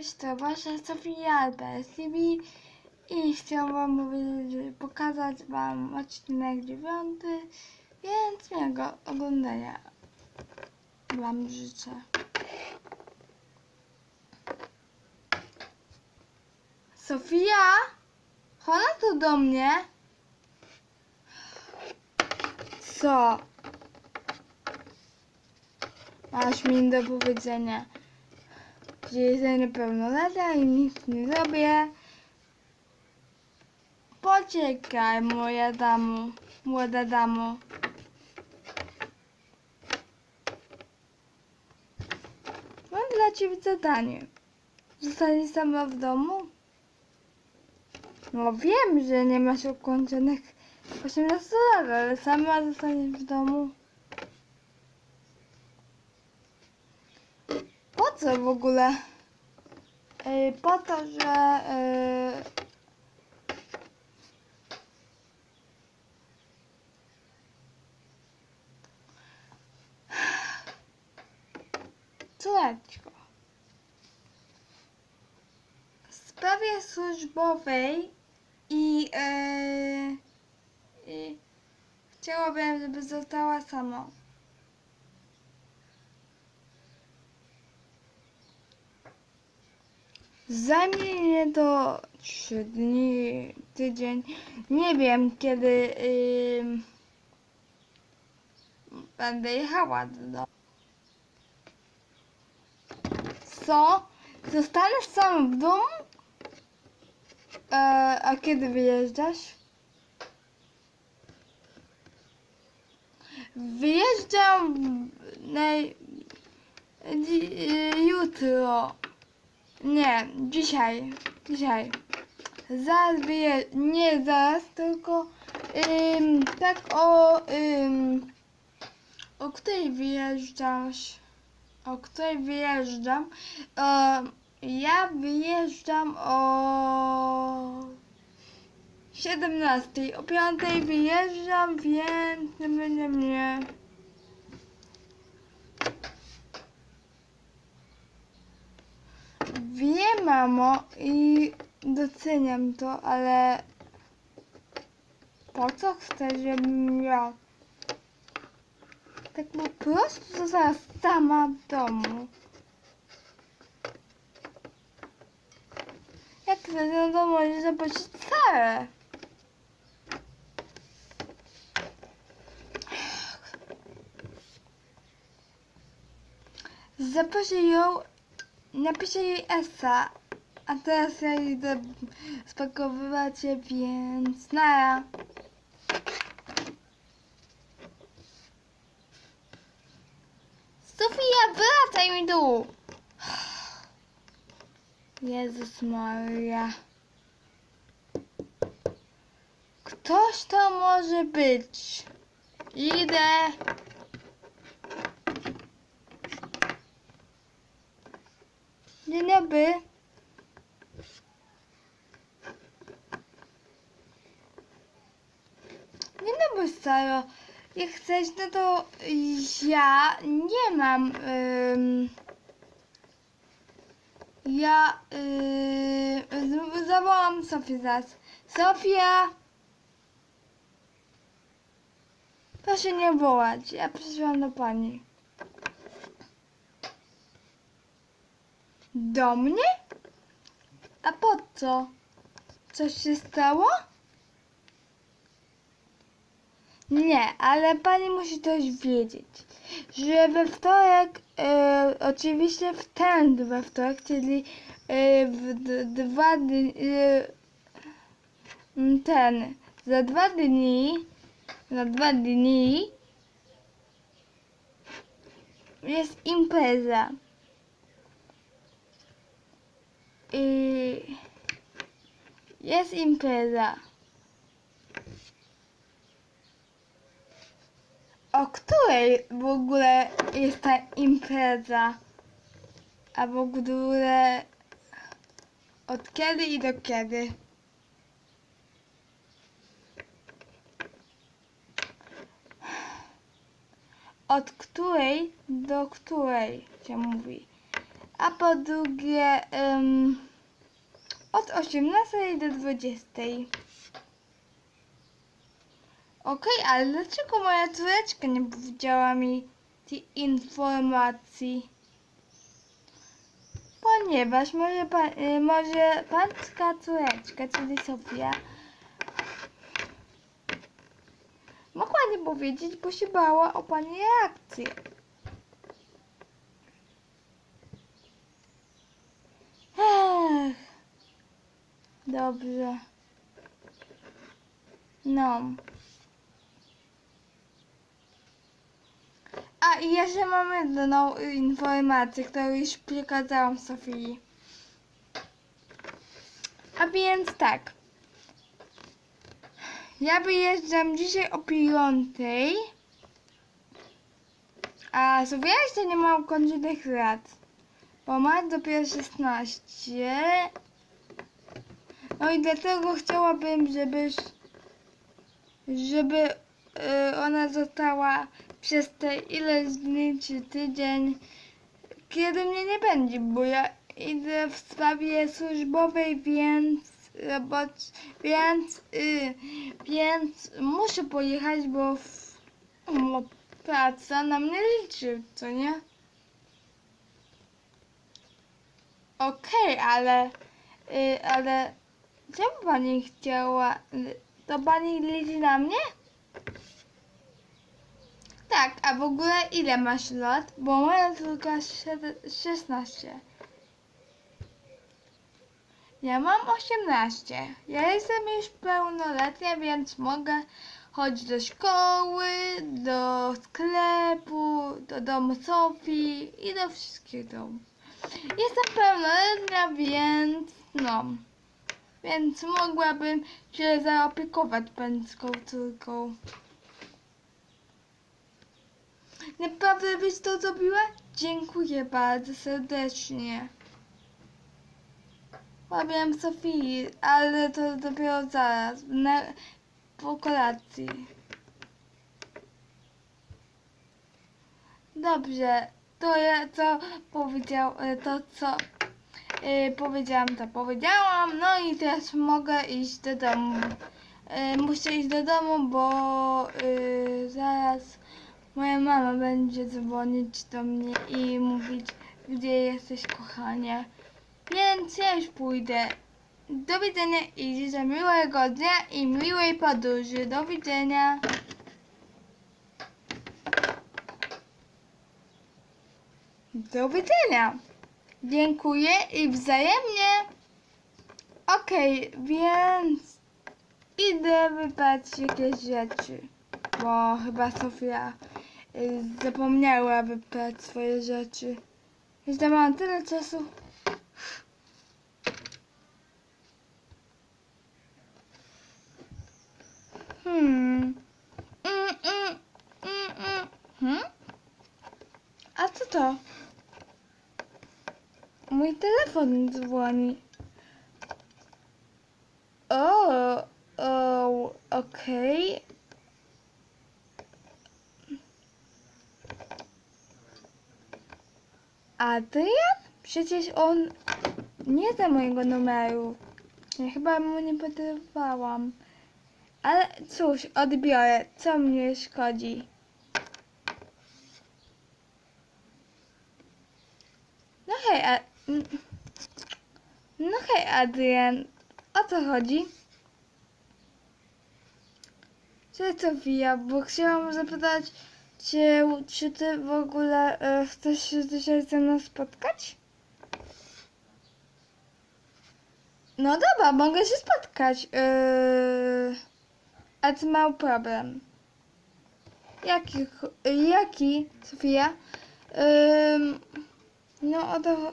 Cześć, to wasza Sofia BSTV i chciałam pokazać wam odcinek dziewiąty, więc miłego oglądania wam życzę. Sofia? Chodź tu do mnie. Co? Masz mi do powiedzenia że jestem niepełnoletnia i nic nie zrobię. Poczekaj, moja damo, młoda damo. Mam dla ciebie zadanie. Zostaniesz sama w domu? No wiem, że nie masz ukończonych 18 lat, ale sama zostaniesz w domu. Po co w ogóle? Yy, po to, że yy, Córeczko. W sprawie służbowej i, yy, i chciałabym, żeby została sama. Zajmie to trzy dni, tydzień. Nie wiem kiedy ym, będę jechała do. Co? Zostaniesz sam w domu? E, a kiedy wyjeżdżasz? Wyjeżdżam naj... y, jutro. Nie, dzisiaj. Dzisiaj. Zaraz wyje... Nie zaraz, tylko ym, tak o ym, o której wyjeżdżasz? O której wyjeżdżam? Ja wyjeżdżam o 17. O 5 wyjeżdżam, więc nie będzie mnie. Wiem, mamo, i doceniam to, ale po co chcesz, żebym tak po prostu została sama w domu? Jak chcesz, no to możesz zobaczyć całe. Zaproszę ją Napiszę jej esa, a teraz ja idę spakowywać się, więc nara. Sofia, wracaj mi tu! Jezus Maria. Ktoś to może być. Idę. Dzień dobry. Dzień dobry, staro. Jak chcesz, no to ja nie mam. Ym, ja yy, zawołam Sofię zaraz. Sofia! Proszę nie wołać. Ja przyszłam do pani. Do mnie? A po co? Coś się stało? Nie, ale pani musi coś wiedzieć, że we wtorek, e, oczywiście w ten we wtorek, czyli e, w dwa dni, e, ten, za dwa dni, za dwa dni jest impreza. I jest impreza. O której w ogóle jest ta impreza? A w ogóle od kiedy i do kiedy? Od której do której się mówi? A po drugie em, od 18 do 20. Okej, ale dlaczego moja córeczka nie powiedziała mi tej informacji? Ponieważ może, pa, y, może pańska córeczka, czyli Sofia, mogła nie powiedzieć, bo się bała o pani reakcji. Ech, dobrze. No. A i jeszcze mamy jedną informację, którą już przekazałam Sofii. A więc tak. Ja wyjeżdżam dzisiaj o piątej. A Sofia jeszcze nie ma ukończonych lat. Bo ma dopiero 16. No i dlatego chciałabym, żebyś, żeby y, ona została przez te ileś dni czy tydzień, kiedy mnie nie będzie, bo ja idę w sprawie służbowej, więc robocz, więc, y, więc muszę pojechać, bo w, bo praca na mnie liczy, co nie? Okej, ale, y, ale czemu pani chciała, to pani liczy na mnie? Tak, a w ogóle ile masz lat? Bo moja sied- 16. Ja mam 18. Ja jestem już pełnoletnia, więc mogę chodzić do szkoły, do sklepu, do domu Sofii i do wszystkich domów. Jestem pełnoletnia, więc no. Więc mogłabym się zaopiekować pańską córką. Naprawdę byś to zrobiła? Dziękuję bardzo serdecznie. Powiem Sofii, ale to dopiero zaraz, na, po kolacji. Dobrze, to ja co powiedział, e, to co y, powiedziałam, to powiedziałam, no i teraz mogę iść do domu. Y, muszę iść do domu, bo y, zaraz moja mama będzie dzwonić do mnie i mówić, gdzie jesteś, kochanie. Więc ja już pójdę. Do widzenia i życzę miłego dnia i miłej podróży. Do widzenia. Do widzenia. Dziękuję i wzajemnie. Okej, więc idę wybrać jakieś rzeczy, bo chyba Sofia y, zapomniała wybrać swoje rzeczy. Jeszcze mam tyle czasu. Hmm. Mm, mm, mm, mm. Hmm? A co to? Mój telefon dzwoni. O, o, okej. Adrian? Przecież on nie zna mojego numeru. Ja chyba mu nie podawałam. Ale cóż, odbiorę. Co mnie szkodzi? No hej, a... n- No hej, Adrian. O co chodzi? Cześć Sofia, bo chciałam zapytać cię, czy ty w ogóle e, chcesz się dzisiaj ze mną spotkać? No dobra, mogę się spotkać. Yy... A ty mały problem. Jaki, jaki Sofia? Ym, no o to...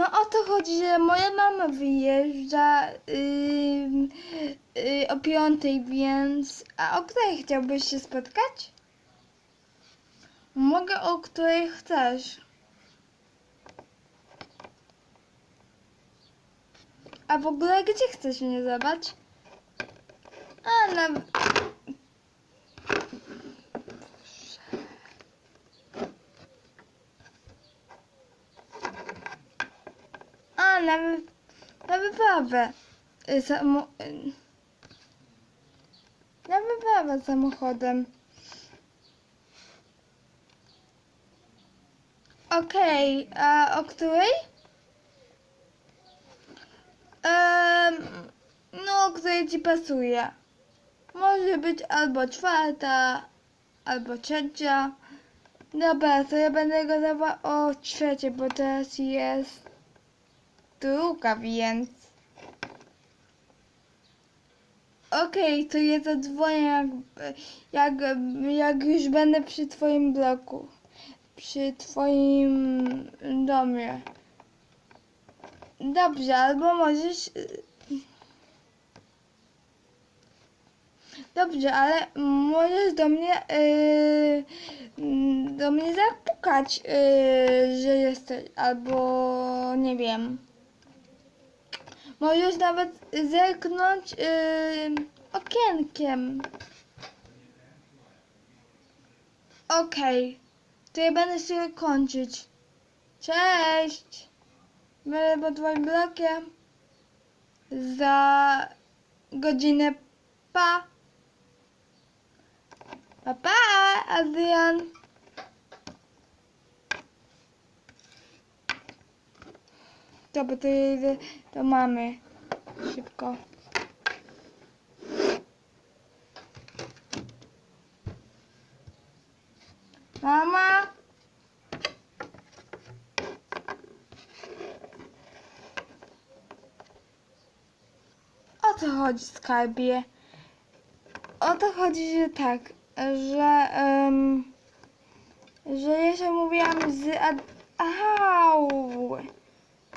No o to chodzi, że moja mama wyjeżdża ym, y, o piątej, więc... A o której chciałbyś się spotkać? Mogę o której chcesz. A w ogóle gdzie chcesz mnie zobaczyć? A na... na, wy, na wyprawę. Y, y, na wyprawę samochodem. Okej, a o której? Em, no, o której ci pasuje. Może być albo czwarta, albo trzecia. Dobra, to ja będę gadała o trzeciej, bo teraz jest druga, więc... Okej, to ja zadzwonię jak, jak, jak już będę przy twoim bloku. Przy twoim domie. Dobrze, albo możesz... Dobrze, ale możesz do mnie yy, do mnie zapukać, yy, że jesteś, albo nie wiem. Możesz nawet zerknąć yy, okienkiem. Okej, to ja będę się kończyć. Cześć! Będę pod twoim blokiem. Za godzinę pa. Pa, pa, Adrian. To jedę do mamy. Szybko. Mama? O co chodzi, skarbie? O to chodzi, że tak, że, em, że ja się mówiłam z Ad...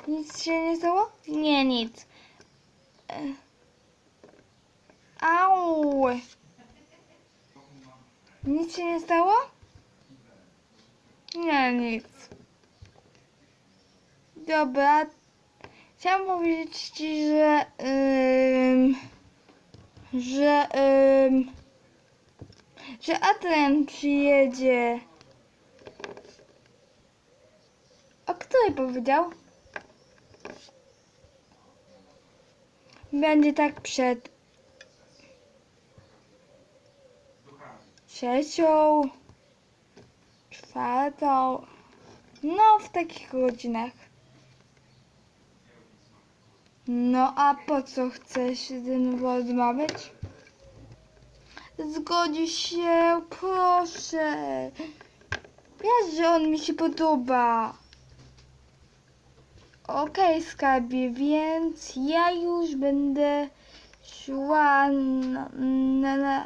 Nic się nie stało? Nie, nic. E, Au! Nic się nie stało? Nie, nic. Dobra. Chciałam powiedzieć ci, że... em, że... em, że Adrian przyjedzie. O której powiedział? Będzie tak przed trzecią, czwartą. No, w takich godzinach. No, a po co chcesz ze mną rozmawiać? Zgodzi się, proszę. Wiesz, że on mi się podoba. Okej, skarbie, więc ja już będę szła na, na, na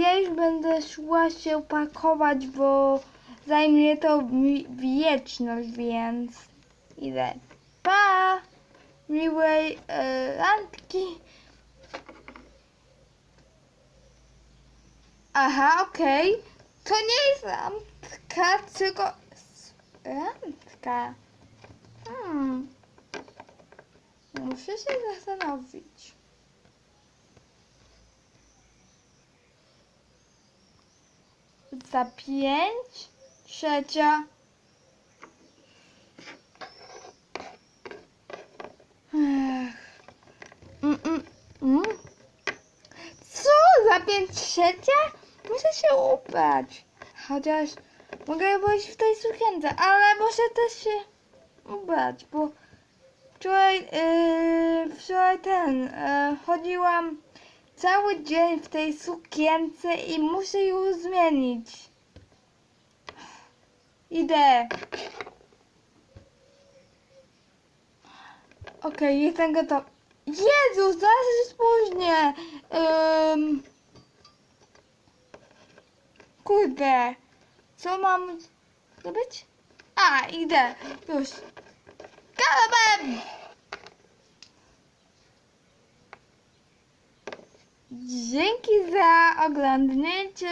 ja już będę szła się pakować, bo zajmie to wieczność, więc idę. Pa! Miłej e, randki. Aha, okej. To nie jest randka, tylko randka. Hmm. Muszę się zastanowić. Za pięć, trzecia. Ech. Mm, mm, mm. Co? Za pięć trzecia? Muszę się ubrać. Chociaż mogę pójść w tej sukience, ale muszę też się ubrać, bo wczoraj, yy, wczoraj ten, yy, chodziłam cały dzień w tej sukience i muszę ją zmienić. Idę. Okej, jestem gotowa. Jezu, zaraz się spóźnię. Ym... Kurde. Co mam zrobić? A, idę. Już. Galopem! Dzięki za oglądnięcie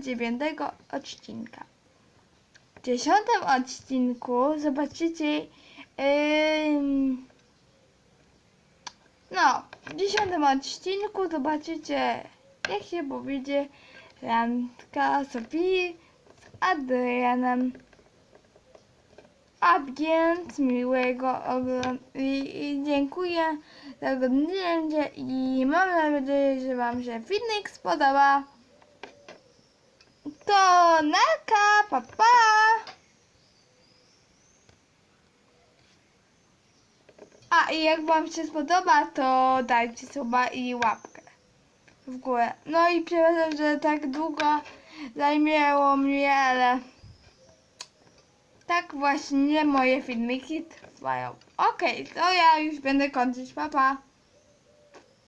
dziewiątego odcinka. W dziesiątym odcinku zobaczycie ym, no, w dziesiątym odcinku zobaczycie jak się powiedzie randka Sofii z Adrianem. A więc miłego i, i dziękuję za oglądanie i mam nadzieję, że Wam się filmik spodoba. To naka, pa pa! A i jak Wam się spodoba, to dajcie suba i łapkę w górę. No i przepraszam, że tak długo zajmiało mnie, ale tak właśnie moje filmiki trwają. Okej, to ja już będę kończyć. Pa, pa.